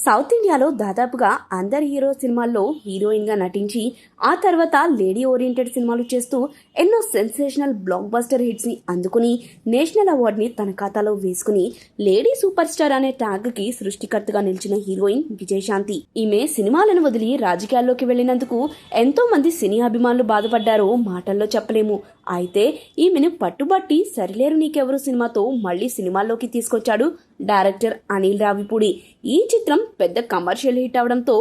South ఇండియాలో దాదాపుగా అందరి హీరో సినిమాల్లో హీరోయిన్గా నటించి ఆ తర్వాత లేడీ ఓరియంటెడ్ సినిమాలు చేస్తూ ఎన్నో సెన్సేషనల్ బ్లాక్ బస్టర్ హిట్స్ని అందుకుని నేషనల్ అవార్డుని తన ఖాతాలో వేసుకుని లేడీ సూపర్ స్టార్ అనే ట్యాగ్కి సృష్టికర్తగా నిలిచిన హీరోయిన్ విజయశాంతి. ఈమె సినిమాలను వదిలి రాజకీయాల్లోకి వెళ్ళినందుకు ఎంతో మంది సినీ అభిమానులు బాధపడ్డారో మాటల్లో చెప్పలేము. అయితే ఈమెను పట్టుబట్టి సరిలేరు నీకెవరు సినిమాతో మళ్ళీ సినిమాల్లోకి తీసుకొచ్చాడు డైరెక్టర్ అనిల్ రావిపూడి. ఈ చిత్రం పెద్ద కమర్షియల్ హిట్ అవడంతో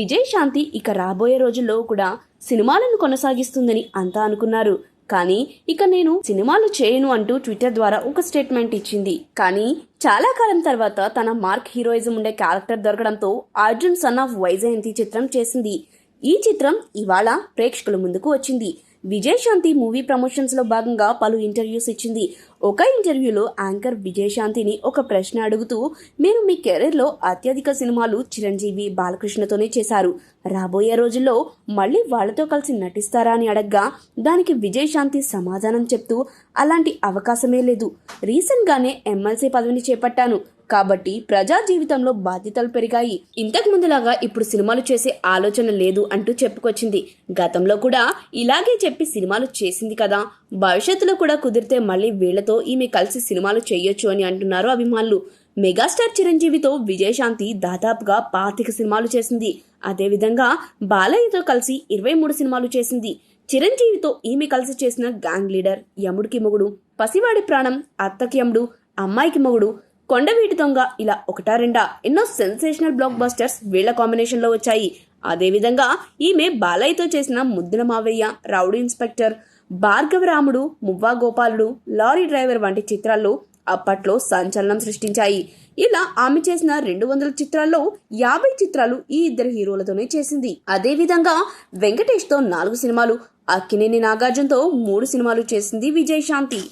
విజయ్ శాంతి ఇక రాబోయే రోజుల్లో కూడా సినిమాలను కొనసాగిస్తుందని అంతా అనుకున్నారు. కానీ ఇక నేను సినిమాలు చేయను అంటూ ట్విట్టర్ ద్వారా ఒక స్టేట్మెంట్ ఇచ్చింది. కానీ చాలా కాలం తర్వాత తన మార్క్ హీరోయిజం ఉండే క్యారెక్టర్ దొరకడంతో అర్జున్ సన్ ఆఫ్ వైజయంతి చిత్రం చేసింది. ఈ చిత్రం ఇవాళ ప్రేక్షకుల ముందుకు వచ్చింది. విజయశాంతి మూవీ ప్రమోషన్స్లో భాగంగా పలు ఇంటర్వ్యూస్ ఇచ్చింది. ఒక ఇంటర్వ్యూలో యాంకర్ విజయశాంతిని ఒక ప్రశ్న అడుగుతూ మీరు మీ కెరీర్లో అత్యధిక సినిమాలు చిరంజీవి బాలకృష్ణతోనే చేశారు. రాబోయే రోజుల్లో మళ్ళీ వాళ్ళతో కలిసి నటిస్తారా అని అడగ్గా దానికి విజయశాంతి సమాధానం చెప్తూ అలాంటి అవకాశమే లేదు. రీసెంట్గానే ఎమ్మెల్సీ పదవిని చేపట్టాను. కాబట్టి ప్రజా జీవితంలో బాధ్యతలు పెరిగాయి. ఇంతకు ముందులాగా ఇప్పుడు సినిమాలు చేసే ఆలోచన లేదు అంటూ చెప్పుకొచ్చింది. గతంలో కూడా ఇలాగే చెప్పి సినిమాలు చేసింది కదా. భవిష్యత్తులో కూడా కుదిరితే మళ్ళీ వీళ్ళతో ఈమె కలిసి సినిమాలు చేయొచ్చు అని అంటున్నారు అభిమానులు. మెగాస్టార్ చిరంజీవితో విజయశాంతి దాదాపుగా పాతిక సినిమాలు చేసింది. అదేవిధంగా బాలయ్యతో కలిసి ఇరవై మూడు సినిమాలు చేసింది. చిరంజీవితో ఈమె కలిసి చేసిన గ్యాంగ్ లీడర్ యముడికి మొగుడు పసివాడి ప్రాణం అత్తకి యముడు అమ్మాయికి మొగుడు కొండవీటి దొంగ ఇలా ఒకటా రెండా? ఎన్నో సెన్సేషనల్ బ్లాక్ బస్టర్స్ వీళ్ళ కాంబినేషన్లో వచ్చాయి. అదేవిధంగా ఈమె బాలయ్యతో చేసిన ముద్దుల మావయ్య రౌడీ ఇన్స్పెక్టర్ భార్గవరాముడు మువ్వా గోపాలుడు లారీ డ్రైవర్ వంటి చిత్రాల్లో అప్పట్లో సంచలనం సృష్టించాయి. ఇలా ఆమె చేసిన రెండు వందల చిత్రాల్లో యాభై చిత్రాలు ఈ ఇద్దరు హీరోలతోనే చేసింది. అదేవిధంగా వెంకటేష్తో నాలుగు సినిమాలు అక్కినేని నాగార్జునతో మూడు సినిమాలు చేసింది విజయశాంతి.